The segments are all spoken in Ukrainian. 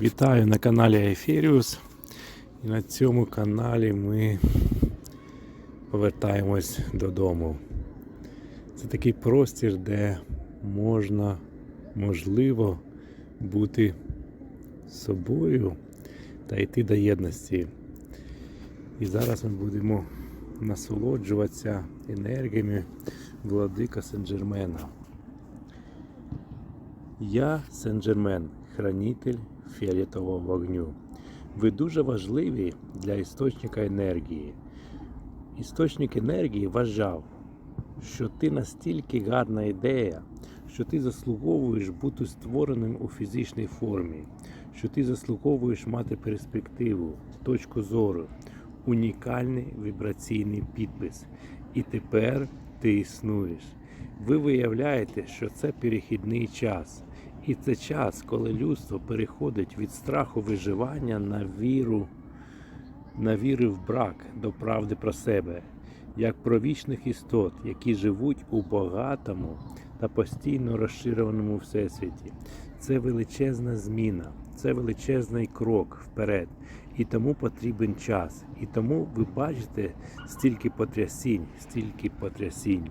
Вітаю на каналі Ефіріус. І на цьому каналі ми повертаємось додому. Це такий простір, де можна, можливо, бути собою та йти до єдності. І зараз ми будемо насолоджуватися енергіями владика Сен-Джермена. Я Сен-Джермен, хранитель фіолетового вогню. Ви дуже важливі для істочника енергії. Істочник енергії вважав, що ти настільки гарна ідея, що ти заслуговуєш бути створеним у фізичній формі, що ти заслуговуєш мати перспективу, точку зору, унікальний вібраційний підпис. І тепер ти існуєш. Ви виявляєте, що це перехідний час. І це час, коли людство переходить від страху виживання на віру, на віри в брак до правди про себе, як про вічних істот, які живуть у багатому та постійно розширеному всесвіті. Це величезна зміна, це величезний крок вперед. І тому потрібен час. І тому ви бачите стільки потрясінь, стільки потрясінь.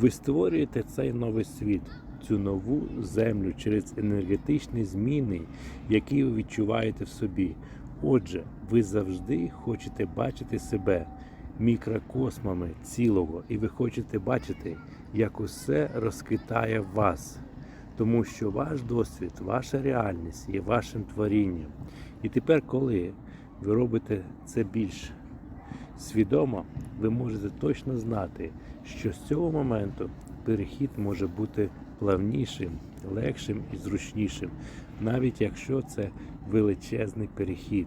Ви створюєте цей новий світ, цю нову землю через енергетичні зміни, які ви відчуваєте в собі. Отже, ви завжди хочете бачити себе мікрокосмами цілого, і ви хочете бачити, як усе розквітає вас. Тому що ваш досвід, ваша реальність є вашим творінням. І тепер, коли ви робите це більш свідомо, ви можете точно знати, що з цього моменту перехід може бути плавнішим, легшим і зручнішим, навіть якщо це величезний перехід.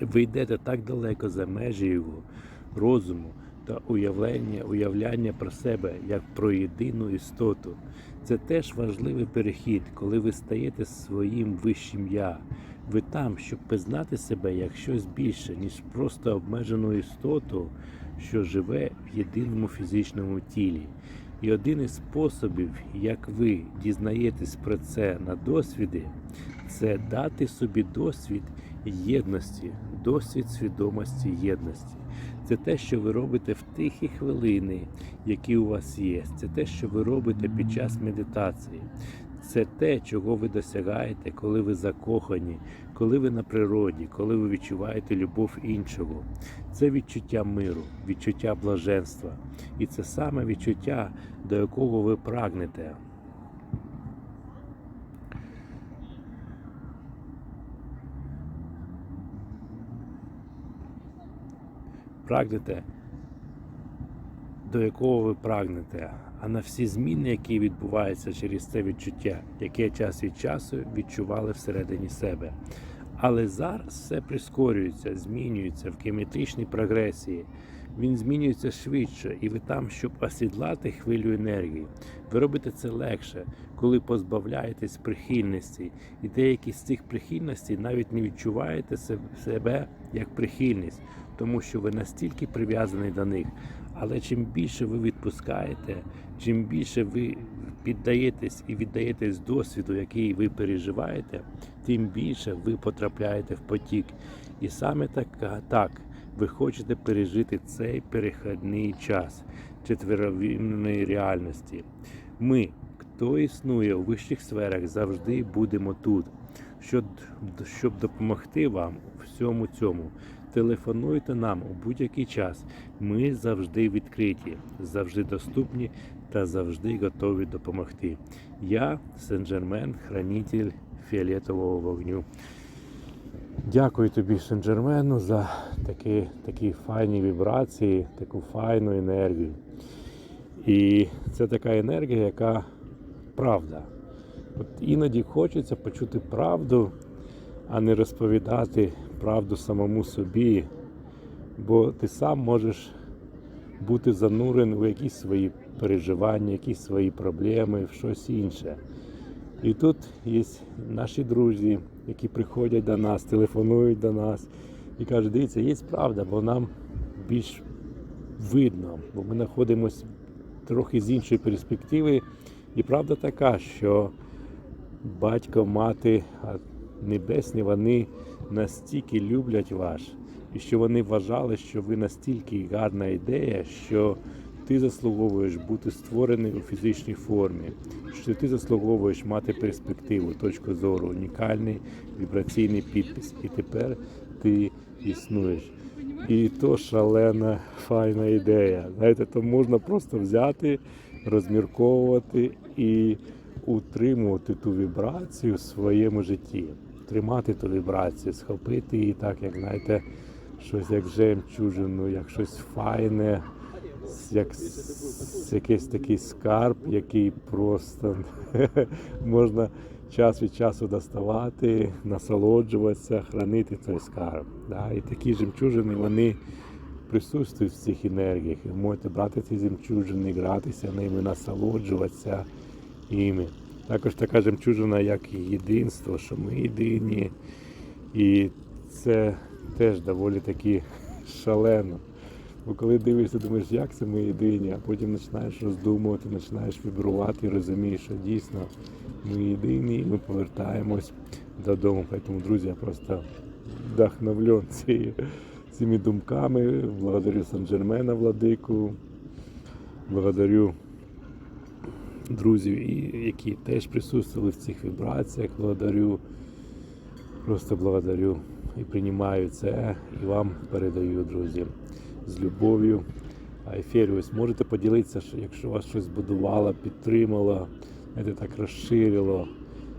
Ви йдете так далеко за межі його розуму та уявлення, уявляння про себе як про єдину істоту. Це теж важливий перехід, коли ви стаєте своїм вищим я. Ви там, щоб пізнати себе як щось більше, ніж просто обмежену істоту, що живе в єдиному фізичному тілі. І один із способів, як ви дізнаєтесь про це на досвіді, це дати собі досвід єдності, досвід свідомості єдності. Це те, що ви робите в тихі хвилини, які у вас є. Це те, що ви робите під час медитації. Це те, чого ви досягаєте, коли ви закохані, коли ви на природі, коли ви відчуваєте любов іншого. Це відчуття миру, відчуття блаженства. І це саме відчуття, до якого ви прагнете. Прагнете, до якого ви прагнете, а на всі зміни, які відбуваються через це відчуття, яке час від часу відчували всередині себе. Але зараз все прискорюється, змінюється в геометричній прогресії. Він змінюється швидше, і ви там, щоб осідлати хвилю енергії. Ви робите це легше, коли позбавляєтесь прихильності, і деякі з цих прихильностей навіть не відчуваєте себе як прихильність, тому що ви настільки прив'язані до них. Але чим більше ви відпускаєте, чим більше ви піддаєтесь і віддаєтесь досвіду, який ви переживаєте, тим більше ви потрапляєте в потік. І саме так, так ви хочете пережити цей перехідний час четверовімної реальності. Ми, хто існує у вищих сферах, завжди будемо тут, щоб, щоб допомогти вам у всьому цьому. Телефонуйте нам у будь-який час. Ми завжди відкриті, завжди доступні та завжди готові допомогти. Я Сен-Джермен, хранитель фіолетового вогню. Дякую тобі, Сен-Джермену, за такі, такі файні вібрації, таку файну енергію. І це така енергія, яка правда. От іноді хочеться почути правду, а не розповідати правду самому собі, бо ти сам можеш бути занурений у якісь свої переживання, якісь свої проблеми, в щось інше. І тут є наші друзі, які приходять до нас, телефонують до нас і кажуть, дивіться, є правда, бо нам більш видно, бо ми знаходимося трохи з іншої перспективи. І правда така, що батько, мати, небесні, вони настільки люблять вас, і що вони вважали, що ви настільки гарна ідея, що ти заслуговуєш бути створений у фізичній формі, що ти заслуговуєш мати перспективу, точку зору, унікальний вібраційний підпис. І тепер ти існуєш. І то шалена файна ідея. Знаєте, то можна просто взяти, розмірковувати і утримувати ту вібрацію в своєму житті, тримати ту вібрацію, схопити її так, як знаєте, щось як жемчужину, як щось файне, як якийсь такий скарб, який просто можна час від часу доставати, насолоджуватися, хранити той скарб. Да? І такі жемчужини, вони присутствують в цих енергіях. Ви можете брати ці жемчужини, гратися ними, насолоджуватися іми. Також така жемчужина, як єдинство, що ми єдині. І це теж доволі таки шалено. Бо коли дивишся, думаєш, як це ми єдині, а потім починаєш роздумувати, починаєш вібрувати і розумієш, що дійсно ми єдині, і ми повертаємось додому. Тому, друзі, я просто вдохновлен цими думками. Благодарю Сан-Джермена, владику, благодарю друзів, які теж присутствували в цих вібраціях. Благодарю, просто благодарю і приймаю це і вам передаю, друзі, з любов'ю. А Еферіус, можете поділитися, якщо вас щось збудувало, підтримало, знаєте, так розширило,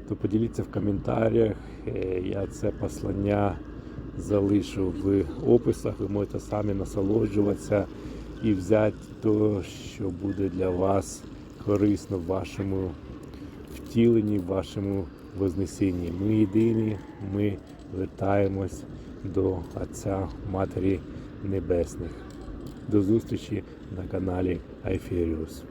то поділіться в коментарях. Е, Я це послання залишу в описах. Ви можете самі насолоджуватися і взяти те, що буде для вас корисно в вашому втіленні, в вашому вознесінні. Ми єдині, ми вертаємось до Отця Матері Небесних. До зустрічі на каналі Айферіус.